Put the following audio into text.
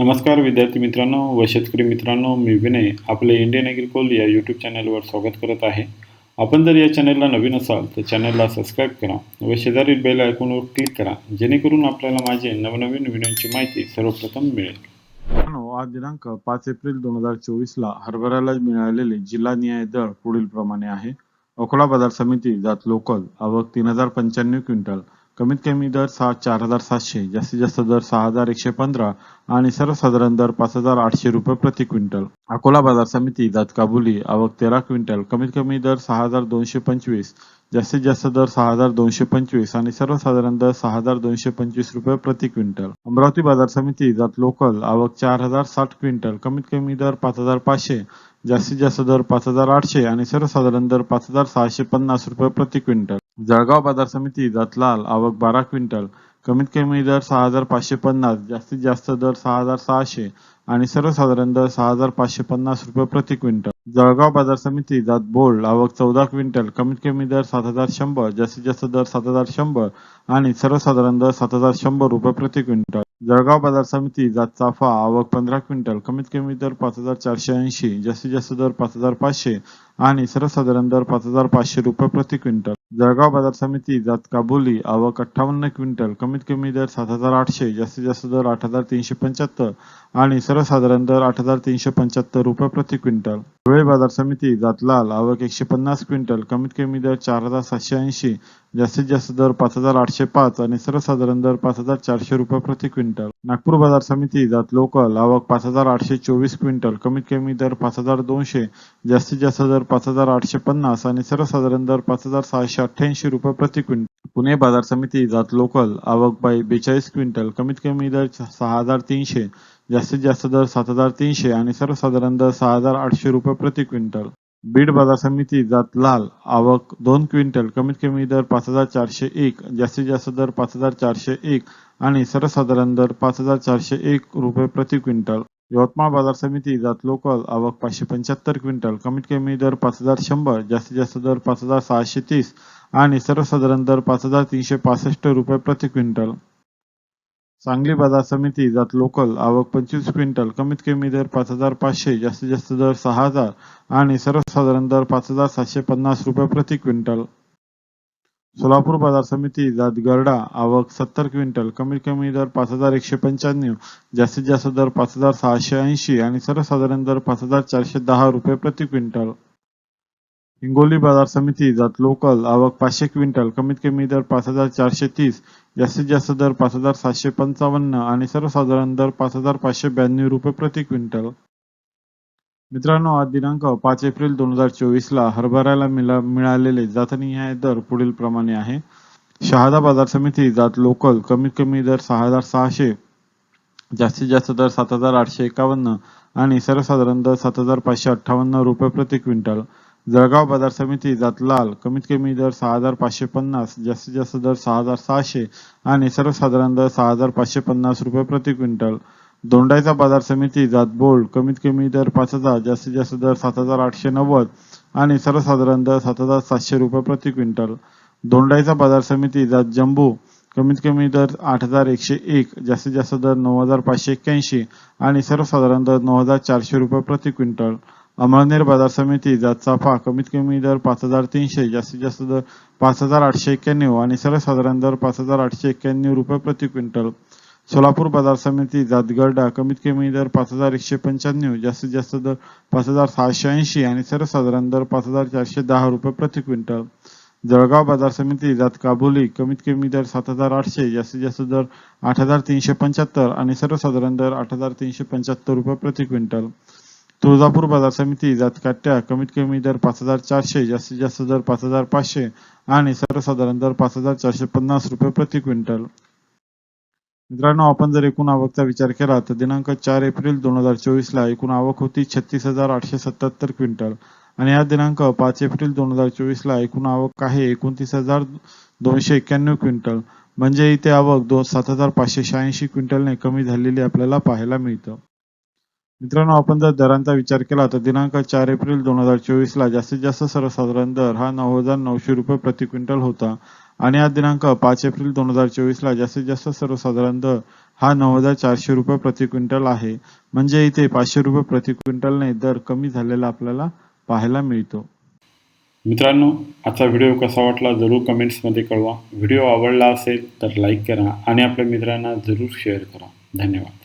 नमस्कार विद्यार्थी मित्रांनो व शेतकरी मित्रांनो मी विनय आपले इंडियन ॲग्रिकोल या यूट्यूब चॅनलवर स्वागत करत आहे. आपण जर या चॅनलला नवीन असाल तर चॅनलला सबस्क्राईब करा व शेजारील बेल आयकॉनवर क्लिक करा जेणेकरून आपल्याला माझे नवनवीन व्हिडिओची माहिती सर्वप्रथम मिळेल. आज दिनांक पाच एप्रिल दोन हजार चोवीसला हरभऱ्याला मिळालेले जिल्हानिहाय दर पुढील प्रमाणे आहे. अकोला बाजार समिती जात लोकल आवक तीन हजार पंच्याण्णव क्विंटल कमीत कमी दर सहा चार हजार सातशे जास्तीत जास्त दर सहा हजार एकशे पंधरा आणि सर्वसाधारण दर पाच हजार आठशे रुपये प्रति क्विंटल. अकोला बाजार समिती जात काबुली आवक तेरा क्विंटल कमीत कमी दर सहा हजार दोनशे पंचवीस जास्तीत जास्त दर सहा हजार दोनशे पंचवीस आणि सर्वसाधारण दर सहा हजार दोनशे पंचवीस रुपये प्रति क्विंटल. अमरावती बाजार समिती जात लोकल आवक चार हजार साठ क्विंटल कमीत कमी दर पाच हजार पाचशे जास्तीत जास्त दर पाच हजार आठशे आणि सर्वसाधारण दर पाच हजार सहाशे पन्नास रुपये प्रति क्विंटल. जळगाव बाजार समिती जातलाल आवक बारा क्विंटल कमीत कमी दर सहा हजार पाचशे पन्नास जास्तीत जास्त दर सहा हजार सहाशे आणि सर्वसाधारण दर सहा हजार पाचशे पन्नास रुपये प्रति क्विंटल. जळगाव बाजार समिती जात बोल्ड आवक चौदा क्विंटल कमीत कमी दर सात हजार शंभर जास्तीत जास्त दर सात हजार शंभर आणि सर्वसाधारण दर सात हजार शंभर रुपये प्रति क्विंटल. जळगाव बाजार समिती जात चाफा आवक पंधरा क्विंटल कमीत कमी दर पाच हजार चारशे ऐंशी जास्तीत जास्त दर पाच हजार पाचशे आणि सर्वसाधारण दर पाच हजार पाचशे रुपये प्रति क्विंटल. जळगाव बाजार समिती जात काबुली आवक अठ्ठावन्न क्विंटल कमीत कमी दर सात हजार आठशे जास्तीत जास्त दर आठ हजार तीनशे पंच्याहत्तर आणि सर्व दर आठ हजार तीनशे पंच्याहत्तर रुपये प्रति क्विंटल. धुळे बाजार समिती जातलाल आवक एकशे पन्नास क्विंटल कमीत कमी दर चार हजार सातशे ऐंशी जास्तीत जास्त दर पाच हजार आठशे पाच आणि सर्वसाधारण दर पाच हजार चारशे रुपये प्रति क्विंटल. नागपूर बाजार समिती जात लोकल आवक पाच हजार आठशे चोवीस क्विंटल कमीत कमी दर पाच हजार दोनशे जास्तीत जास्त दर पाच हजार आठशे पन्नास आणि सर्वसाधारण दर पाच हजार सहाशे अठ्ठ्याऐंशी रुपये प्रति क्विंटल. पुणे बाजार समिती जात लोकल आवक बाय बेचाळीस क्विंटल कमीत कमी दर सहा हजार तीनशे जास्तीत जास्त दर सात हजार तीनशे आणि सर्वसाधारण दर सहा हजार आठशे रुपये प्रति क्विंटल. बीड बाजार समिती जात लाल. आवक दोन क्विंटल. कमीत कमी दर पाच हजार चारशे एक. जास्तीत जास्त दर पाच हजार चारशे एक आणि सर्वसाधारण दर पाच हजार चारशे एक रुपये प्रति क्विंटल. यवतमाळ बाजार समिती जात लोकल. आवक पाचशे पंच्याहत्तर क्विंटल. कमीत कमी दर पाच हजार शंभर. जास्तीत जास्त दर पाच हजार सहाशे तीस आणि सर्वसाधारण दर पाच हजार तीनशे पासष्ट रुपये प्रति क्विंटल. सांगली बाजार समिती जात लोकल आवक पंचवीस क्विंटल कमीत कमी दर पाच हजार पाचशे जास्तीत जास्त दर सहा हजार आणि सर्वसाधारण दर पाच हजार सातशे पन्नास रुपये प्रति क्विंटल. सोलापूर बाजार समिती जात गरडा आवक सत्तर क्विंटल कमीत कमी दर पाच हजार एकशे पंच्याण्णव जास्तीत जास्त दर पाच हजार सहाशे ऐंशी आणि सर्वसाधारण दर पाच हजार चारशे दहा रुपये प्रति क्विंटल. हिंगोली बाजार समिती जात लोकल आवक पाचशे क्विंटल कमीत कमी दर पाच हजार चारशे तीस जास्तीत जास्त दर पाच हजार सातशे पंचावन्न आणि सर्वसाधारण दर पाच हजार पाचशे ब्याण्णव रुपये प्रति क्विंटल. मित्रांनो आज दिनांक पाच एप्रिल दोन हजार चोवीस ला हरभऱ्याला मिला मिळालेले जातनिहाय दर पुढील प्रमाणे आहे. शहादा बाजार समिती जात लोकल कमीत कमी दर सहा हजार सहाशे जास्तीत जास्त दर सात हजार आठशे एकावन्न आणि सर्वसाधारण दर सात हजार पाचशे अठ्ठावन्न रुपये प्रति क्विंटल. जळगाव बाजार समिती जात लाल कमीत कमी दर सहा हजार पाचशे पन्नास जास्तीत जास्त दर सहा हजार सहाशे आणि सर्वसाधारण दर सहा हजार पाचशे पन्नास रुपये प्रति क्विंटल. दोंडायचा बाजार समिती जात बोल्ड कमीत कमी दर पाच हजार जास्तीत जास्त दर सात हजार आठशे नव्वद आणि सर्वसाधारण दर सात हजार सातशे रुपये प्रति क्विंटल. दोंडायचा बाजार समिती जात जम्बू कमीत कमी दर आठ हजार एकशे एक जास्तीत जास्त दर नऊ हजार पाचशे एक्क्याऐंशी आणि सर्वसाधारण दर नऊ हजार चारशे रुपये प्रति क्विंटल. अमळनेर बाजार समिती जात चाफा कमीत कमी दर पाच हजार तीनशे जास्तीत जास्त दर पाच हजार आठशे एक्क्याण्णव आणि सर्वसाधारण दर पाच हजार आठशे एक्क्याण्णव रुपये प्रति क्विंटल. सोलापूर बाजार समिती जातगरडा कमीत कमी दर पाच हजार एकशे पंच्याण्णव जास्तीत जास्त दर पाच हजार सहाशे ऐंशी आणि सर्वसाधारण दर पाच हजार चारशे दहा रुपये प्रति क्विंटल. जळगाव बाजार समिती जात काबुली कमीत कमी दर सात हजार आठशे जास्तीत जास्त दर आठ हजार तीनशे पंच्याहत्तर आणि सर्वसाधारण दर आठ हजार तीनशे पंच्याहत्तर रुपये प्रति क्विंटल. तुळजापूर बाजार समिती जातकाट्या कमीत कमी दर पाच हजार चारशे जास्तीत जास्त दर पाच हजार पाचशे आणि सर्वसाधारण दर पाच हजार चारशे पन्नास रुपये प्रति क्विंटल. मित्रांनो आपण जर एकूण आवकचा विचार केला तर दिनांक चार एप्रिल दोन हजार चोवीस ला एकूण आवक होती छत्तीस हजार आठशे सत्याहत्तर क्विंटल. आणि या दिनांक पाच एप्रिल दोन हजार चोवीस ला एकूण आवक आहे एकोणतीस हजार दोनशे एक्क्याण्णव क्विंटल. म्हणजे इथे आवक दोन सात हजार पाचशे शहाऐंशी क्विंटलने कमी झालेली आपल्याला पाहायला मिळतं. मित्रांनो आपण जर दरांचा विचार केला तर दिनांक चार एप्रिल दोन हजार चोवीस ला जास्तीत जास्त सर्वसाधारण दर हा नऊ हजार नऊशे रुपये प्रति क्विंटल होता. आणि आज दिनांक पाच एप्रिल दोन हजार चोवीस ला जास्तीत जास्त सर्वसाधारण दर हा नऊ हजार चारशे रुपये प्रति क्विंटल आहे. म्हणजे इथे पाचशे रुपये प्रति क्विंटलने दर कमी झालेला आपल्याला पाहायला मिळतो. मित्रांनो आजचा व्हिडिओ कसा वाटला जरूर कमेंट्समध्ये कळवा. व्हिडिओ आवडला असेल तर लाईक करा आणि आपल्या मित्रांना जरूर शेअर करा. धन्यवाद.